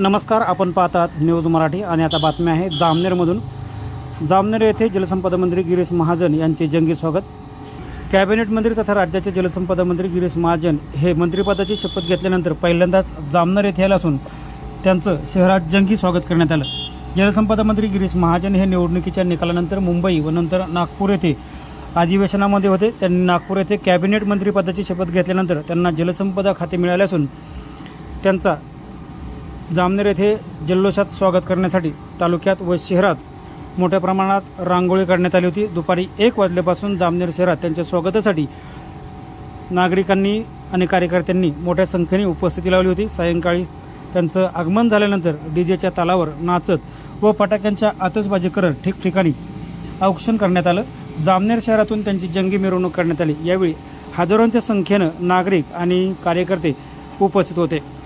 नमस्कार आपण पाहतात न्यूज मराठी आणि आता बातम्या आहे जामनेरमधून. जामनेर येथे जलसंपदा मंत्री गिरीश महाजन यांचे जंगी स्वागत. कॅबिनेट मंत्री तथा राज्याचे जलसंपदा मंत्री गिरीश महाजन हे मंत्रिपदाची शपथ घेतल्यानंतर पहिल्यांदाच जामनेर येथे आले असून त्यांचं शहरात जंगी स्वागत करण्यात आलं. जलसंपदा मंत्री गिरीश महाजन हे निवडणुकीच्या निकालानंतर मुंबई व नंतर नागपूर येथे अधिवेशनामध्ये होते. त्यांनी नागपूर येथे कॅबिनेट मंत्रिपदाची शपथ घेतल्यानंतर त्यांना जलसंपदा खाते मिळाले असून त्यांचा जामनेर येथे जल्लोषात स्वागत करण्यासाठी तालुक्यात व शहरात मोठ्या प्रमाणात रांगोळी काढण्यात आली होती. दुपारी एक वाजल्यापासून जामनेर शहरात त्यांच्या स्वागतासाठी नागरिकांनी आणि कार्यकर्त्यांनी मोठ्या संख्येने उपस्थिती लावली होती. सायंकाळी त्यांचं आगमन झाल्यानंतर डीजेच्या तालावर नाचत व फटाक्यांच्या आतषबाजी करत ठिकठिकाणी औक्षण करण्यात आलं. जामनेर शहरातून त्यांची जंगी मिरवणूक करण्यात आली. यावेळी हजारोंच्या संख्येनं नागरिक आणि कार्यकर्ते उपस्थित होते.